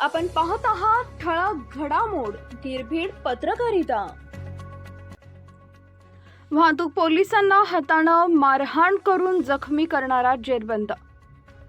आपण पाहत आहात ठळक घडामोड निर्भीड पत्रकारिता. वाहतूक पोलिसांना हातानं मारहाण करून जखमी करणारा जेरबंद.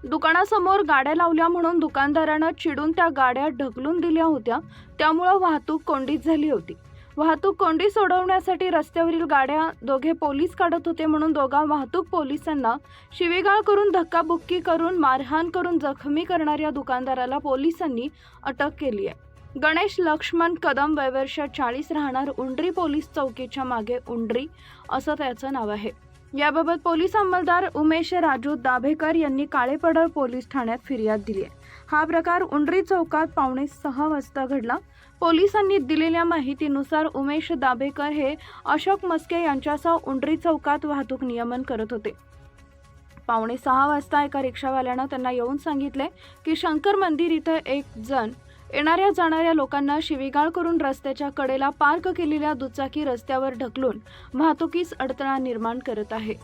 दुकानासमोर गाड्या लावल्या म्हणून दुकानदारानं चिडून त्या गाड्या ढकलून दिल्या होत्या त्यामुळं वाहतूक कोंडीत झाली होती. वाहतूक कोंडी सोडवण्यासाठी रस्त्यावरील गाड्या दोघे पोलीस काढत होते म्हणून दोघा वाहतूक पोलिसांना शिवेगाळ करून धक्काबुक्की करून मारहाण करून जखमी करणाऱ्या दुकानदाराला पोलिसांनी अटक केली आहे. गणेश लक्ष्मण कदम वयवर्ष चाळीस राहणार उंडरी पोलीस चौकीच्या मागे उंडरी असं त्याचं नाव आहे. याबाबत पोलीस अंमलदार उमेश राजू दाभेकर यांनी काळेपडळ पोलीस ठाण्यात फिर्याद दिली आहे. हा प्रकार उंडरी चौकात पावणे सहा वाजता घडला. पोलिसांनी दिलेल्या माहितीनुसार उमेश दाभेकर हे अशोक मस्के यांच्यासह उंडरी चौकात वाहतूक नियमन करत होते. पावणे सहा वाजता एका रिक्षावाल्यानं त्यांना येऊन सांगितले की शंकर मंदिर इथं एक जण येणाऱ्या जाणाऱ्या लोकांना शिवीगाळ करून रस्त्याच्या कडेला पार्क केलेल्या दुचाकी रस्त्यावर ढकलून वाहतुकीस अडथळा निर्माण करत आहे.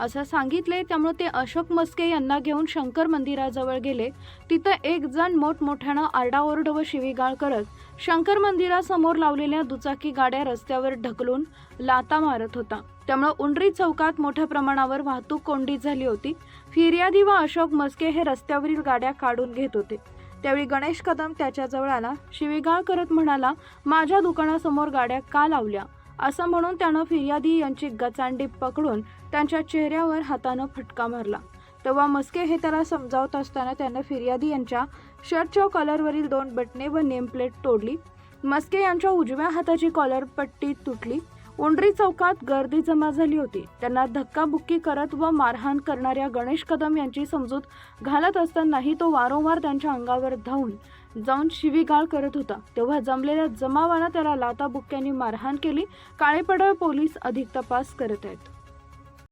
असं सांगितले त्यामुळे ते अशोक मस्के यांना घेऊन शंकर मंदिराजवळ गेले. तिथं एक जण मोठमोठ्यानं आरडाओरड व शिवीगाळ करत शंकर मंदिरासमोर लावलेल्या दुचाकी गाड्या रस्त्यावर ढकलून लाता मारत होता. त्यामुळे उंडरी चौकात मोठ्या प्रमाणावर वाहतूक कोंडी झाली होती. फिर्यादी व अशोक मस्के हे रस्त्यावरील गाड्या काढून घेत होते. त्यावेळी गणेश कदम त्याच्याजवळ आला. शिवीगाळ करत म्हणाला माझ्या दुकानासमोर गाड्या का लावल्या? असं म्हणून त्यानं फिर्यादी यांची गचांडी पकडून त्यांच्या चेहऱ्यावर हातानं फटका मारला. तेव्हा मस्के हे त्याला समजावत असताना त्यानं फिर्यादी यांच्या शर्टच्या कॉलरवरील दोन बटणे व नेमप्लेट तोडली. मस्के यांच्या उजव्या हाताची कॉलर पट्टी तुटली. उंडरी चौकात गर्दी जमा झाली होती. त्यांना धक्काबुक्की करत व मारहाण करणाऱ्या गणेश कदम यांची समजूत घालत असतानाही तो वारंवार त्यांच्या अंगावर धावून जाऊन शिवीगाळ करत होता. तेव्हा जमलेल्या जमावानं त्याला लाताबुक्क्यांनी मारहाण केली. काळेपडळ पोलीस अधिक तपास करत आहेत.